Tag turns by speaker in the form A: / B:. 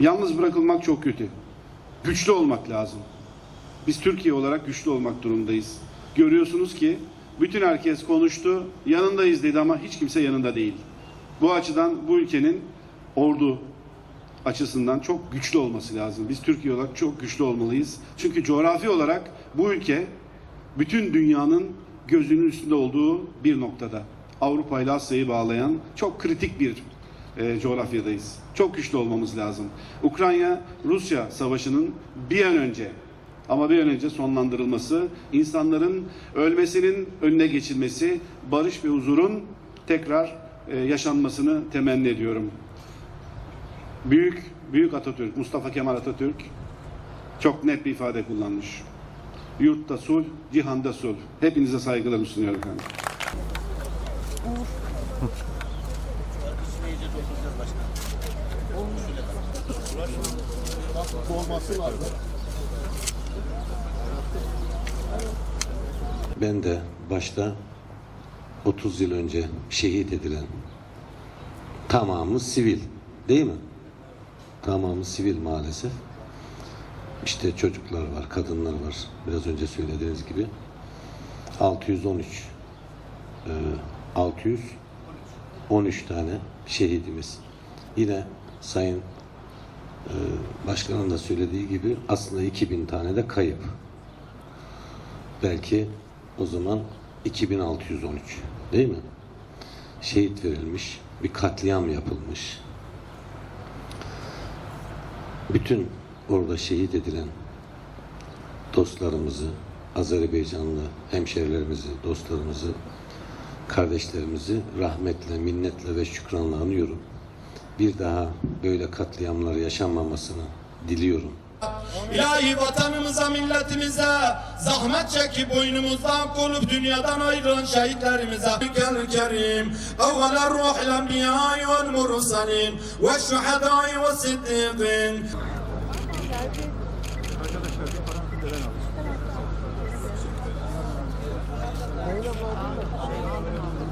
A: Yalnız bırakılmak çok kötü. Güçlü olmak lazım. Biz Türkiye olarak güçlü olmak durumundayız. Görüyorsunuz ki bütün herkes konuştu, yanındayız dedi ama hiç kimse yanında değil. Bu açıdan bu ülkenin ordu açısından çok güçlü olması lazım. Biz Türkiye olarak çok güçlü olmalıyız. Çünkü coğrafi olarak bu ülke bütün dünyanın gözünün üstünde olduğu bir noktada. Avrupa ile Asya'yı bağlayan çok kritik bir e, coğrafyadayız. Çok güçlü olmamız lazım. Ukrayna-Rusya savaşının bir an önce ama bir an önce sonlandırılması, insanların ölmesinin önüne geçilmesi, barış ve huzurun tekrar e, yaşanmasını temenni ediyorum. Büyük büyük Atatürk, Mustafa Kemal Atatürk çok net bir ifade kullanmış. Yurtta sulh, cihanda sulh. Hepinize saygılarımı sunuyorum efendim.
B: olması lazım.
C: Ben de başta 30 yıl önce şehit edilen tamamı sivil değil mi? Tamamı sivil maalesef. İşte çocuklar var, kadınlar var. Biraz önce söylediğiniz gibi. 613 e, 613 tane şehidimiz. Yine Sayın e, Başkanın da söylediği gibi aslında 2000 tane de kayıp. Belki o zaman 2613 değil mi? Şehit verilmiş, bir katliam yapılmış. Bütün orada şehit edilen dostlarımızı, Azerbaycanlı hemşerilerimizi, dostlarımızı, kardeşlerimizi rahmetle, minnetle ve şükranla anıyorum. Bir daha böyle katliamlar yaşanmamasını diliyorum.
D: İlahi vatanımıza, milletimize Zahmet çekip boynumuzdan kolup dünyadan ayrılan şehitlerimize Kel kerim. Evvela ruhil enbiyai vel mursalin Ve şuhedai ve siddiqin. Arkadaşlar bir parantik